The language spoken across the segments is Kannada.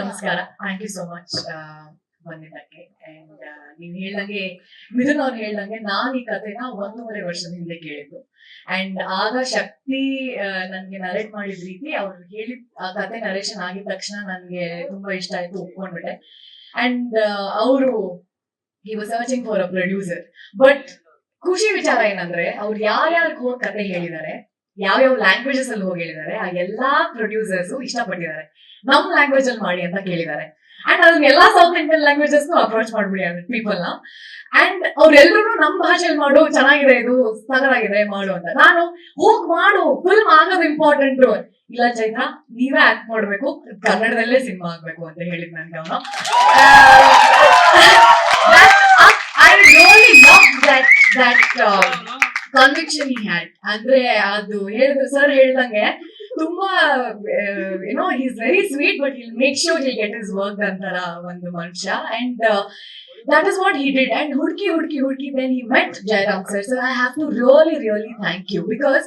ನಮಸ್ಕಾರ. ಥ್ಯಾಂಕ್ ಯು ಸೋ ಮಚ್ ಬಂದಿದ್ದಕ್ಕೆ. ಅಂಡ್ ನೀವ್ ಹೇಳ್ದಂಗೆ ಮಿಥುನ್ ಅವ್ರು ಹೇಳ್ದಂಗೆ ನಾನ್ ಈ ಕಥೆನ ಒಂದೂವರೆ ವರ್ಷದ ಹಿಂದೆ ಕೇಳಿದ್ದು. ಅಂಡ್ ಆಗ ಶಕ್ತಿ ನನ್ಗೆ ನರೇಟ್ ಮಾಡಿದ ರೀತಿ ಅವ್ರು ಹೇಳಿದ ಆ ಕತೆ ನರೇಷನ್ ಆಗಿದ ತಕ್ಷಣ ನನ್ಗೆ ತುಂಬಾ ಇಷ್ಟ ಆಯ್ತು ಒಪ್ಕೊಂಡ್ಬಿಟ್ಟೆ. ಅಂಡ್ ಅವರು ಈ was searching for a producer but ಖುಷಿ ವಿಚಾರ ಏನಂದ್ರೆ ಅವ್ರು ಯಾರ್ಯಾರು ಹೋಗಿ ಕತೆ ಹೇಳಿದ್ದಾರೆ ಯಾವ್ಯಾವ ಲ್ಯಾಂಗ್ವೇಜಸ್ ಅಲ್ಲಿ ಹೋಗಿ ಹೇಳಿದ್ದಾರೆ ಆ ಎಲ್ಲಾ ಪ್ರೊಡ್ಯೂಸರ್ಸ್ ಇಷ್ಟಪಟ್ಟಿದ್ದಾರೆ. ನಮ್ ಲ್ಯಾಂಗ್ವೇಜ್ ಅಲ್ಲಿ ಮಾಡಿ ಅಂತ ಕೇಳಿದ್ದಾರೆ. ಅಂಡ್ ಅದನ್ನ ಎಲ್ಲಾ ಸೌತ್ ಇಂಡಿಯನ್ ಲ್ಯಾಂಗ್ವೇಜಸ್ ಅಪ್ರೋಚ್ ಮಾಡ್ಬಿಡಿ ಪೀಪಲ್ನ. ಅಂಡ್ ಅವ್ರೆಲ್ರು ನಮ್ ಭಾಷೆಯಲ್ಲಿ ಮಾಡು, ಚೆನ್ನಾಗಿದೆ ಇದು ಸಗರಾಗಿದೆ ಮಾಡು ಅಂತ. ನಾನು ಹೋಗ್ ಮಾಡು ಫುಲ್ ಆಗೋದು ಇಂಪಾರ್ಟೆಂಟ್ ಇಲ್ಲ ಚೈತ್ರ ನೀವೇ ಆಕ್ಟ್ ಮಾಡ್ಬೇಕು, ಕನ್ನಡದಲ್ಲೇ ಸಿನಿಮಾ ಆಗ್ಬೇಕು ಅಂತ ಹೇಳಿದ್ ನನ್ಗೆ ಅವನು. I love that that conviction he had ಅಂದ್ರೆ ಅದು ಹೇಳಿದ್ರು ಸರ್ ಹೇಳ್ದಂಗೆ ತುಂಬಾ you know is very sweet but I'll make sure I'll get is work ಅಂತಾರ ಒಂದು ಮನುಷ್ಯ. And that is what he did and ಹುಡುಕಿ ಹುಡುಕಿ ಹುಡುಕಿ then he met Jayaram sir sir I have to really really thank you because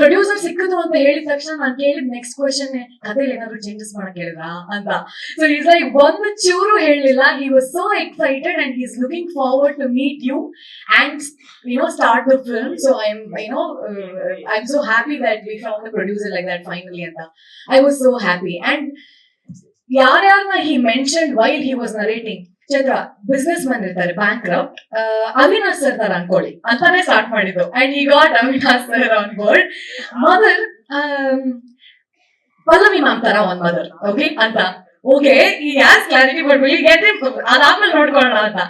producer ಸಿಕ್ಕಿದ್ರು ಅಂತ ಹೇಳಿದ ತಕ್ಷಣ ನಾನು ಕೇಳಿದ ನೆಕ್ಸ್ಟ್ ಕ್ವಶನ್ ಕಥೆಯಲ್ಲಿ ಏನಾದ್ರು ಚೇಂಜಸ್ ಮಾಡಕ್ ಹೇಳಿದ್ರಾ? ಅಂತ. ಸೊ ಈಸ್ ಲೈಕ್ ಒಂದು ಚೂರು ಹೇಳಲಿಲ್ಲ. He was so excited and he is looking forward to meet you and you know start the film. So i'm you know uh, i'm so happy that we found the producer like that finally. and uh, i was so happy. And ಯಾರ್ಯಾರನ್ನ he mentioned while he was narrating Chandra businessman ಇರ್ತಾರೆ ಬ್ಯಾಂಕ್ ಅವಿನಾಶ್ ಸರ್ ತರ ಅನ್ಕೊಳ್ಳಿ. ಅಂತಾನೆ ಸ್ಟಾರ್ಟ್ ಮಾಡಿದ್ದು. ಅಂಡ್ ಈ got Avinash sir on board mother Pallavi ma'am ತರ ಒಂದ್ ಮದರ್ ಓಕೆ ಅಂತ. ಓಕೆ ಈ ಯಾಸ್ ಕ್ಲಾರಿಟಿ ಕೊಡ್ಬಿಡಿ? ಗೆಟ್ ಅದಾದ್ಮೇಲೆ ನೋಡ್ಕೊಳ್ಳೋಣ ಅಂತ.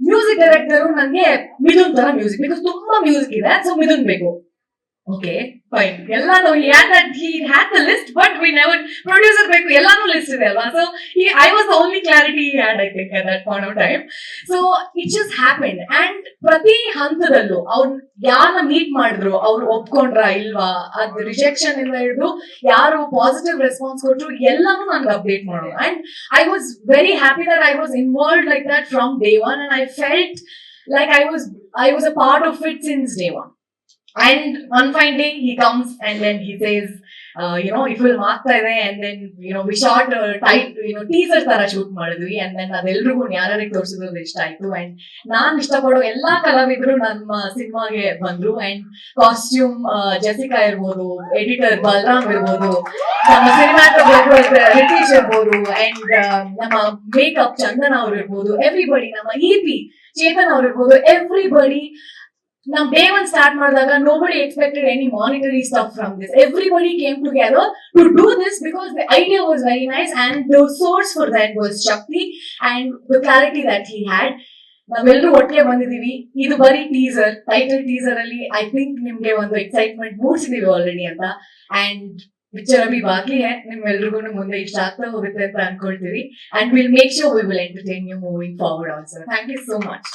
ಮ್ಯೂಸಿಕ್ ಡೈರೆಕ್ಟರ್ ನಂಗೆ ಮಿದುನ್ ತರ ಮ್ಯೂಸಿಕ್ ಬಿಕಾಸ್ ತುಂಬಾ ಮ್ಯೂಸಿಕ್ ಇದೆ. ಸೊ ಮಿದುನ್ ಬೇಕು. ಎಲ್ಲಾನು had that he had the list but we never producer ಬೇಕು ಎಲ್ಲಾನು ಲಿಸ್ಟ್ ಇದೆ ಅಲ್ವಾ? So I was only clarity had I think that point of time so it just happened and ಪ್ರತಿ ಹಂತದಲ್ಲೂ ಅವ್ರು ಯಾರನ್ನ ಮೀಟ್ ಮಾಡಿದ್ರು ಅವ್ರು ಒಪ್ಕೊಂಡ್ರ ಇಲ್ವಾ? ಅದ್ ರಿಜೆಕ್ಷನ್ ಇಂದ ಹಿಡಿದು ಯಾರು ಪಾಸಿಟಿವ್ ರೆಸ್ಪಾನ್ಸ್ ಕೊಟ್ಟರು ಎಲ್ಲಾನು ನನ್ಗೆ ಅಪ್ಡೇಟ್ ಮಾಡೋದು and I was very happy that I was involved like that from day one and I felt like I was I was a part of it since day one. And one fine day he comes and then he says, uh, you know, if film ಆಗ್ತಾ ಇದೆ and then you know we shot a tight you know teaser ತರ ಶೂಟ್ ಮಾಡಿದ್ವಿ. And then ಅದೆಲ್ರಿಗೂ ಯಾರ್ಯಾರಿಗೆ ತೋರಿಸಿದ್ರು ಇಷ್ಟ ಆಯ್ತು. And ನಾನ್ ಇಷ್ಟಪಡೋ ಎಲ್ಲಾ ಕಲಾವಿದ್ರು ನಮ್ಮ ಸಿನಿಮಾಗೆ ಬಂದ್ರು. ಅಂಡ್ ಕಾಸ್ಟ್ಯೂಮ್ ಜೆಸಿಕಾ ಇರ್ಬೋದು ಎಡಿಟರ್ ಬಲರಾಮ್ ಇರ್ಬೋದು ನಮ್ಮ ಸಿನಿಮಾಟೋಗ್ರಾಫರ್ ರಿತೀಶ್ ಇರ್ಬೋದು ಅಂಡ್ ನಮ್ಮ ಮೇಕಪ್ ಚಂದನ್ ಅವ್ರು ಇರ್ಬೋದು ಎವ್ರಿಬಡಿ ನಮ್ಮ ಇ ಪಿ ಚೇತನ್ ಅವ್ರು ಇರ್ಬೋದು ಎವ್ರಿಬಡಿ ನಮ್ ಡೇ ಒನ್ ಸ್ಟಾರ್ಟ್ ಮಾಡಿದಾಗ nobody expected any any stuff from this. Everybody came together to do this because because the idea was very nice and the source for that was Shakti and the that he had. ನಾವೆಲ್ಲರೂ ಒಟ್ಟಿಗೆ ಬಂದಿದೀವಿ ಇದು ಬರೀ ಟೀಸರ್ ಟೈಟಲ್ ಟೀಸರ್ ಅಲ್ಲಿ ಐ ಥಿಂಕ್ ನಿಮ್ಗೆ ಒಂದು ಎಕ್ಸೈಟ್ಮೆಂಟ್ ಮೂಡಿಸಿದೀವಿ ಆಲ್ರೆಡಿ ಅಂತ. ಅಂಡ್ ಪಿಕ್ಚರ್ ಅಭಿ ಬಾಕಿ ನಿಮ್ಮೆಲ್ರಿಗೂ ಮುಂದೆ ಇಷ್ಟ ಆಗ್ತಾ ಹೋಗುತ್ತೆ ಅಂತ ಅನ್ಕೊಳ್ತೀವಿ. And will make sure we will entertain you moving forward also thank you so much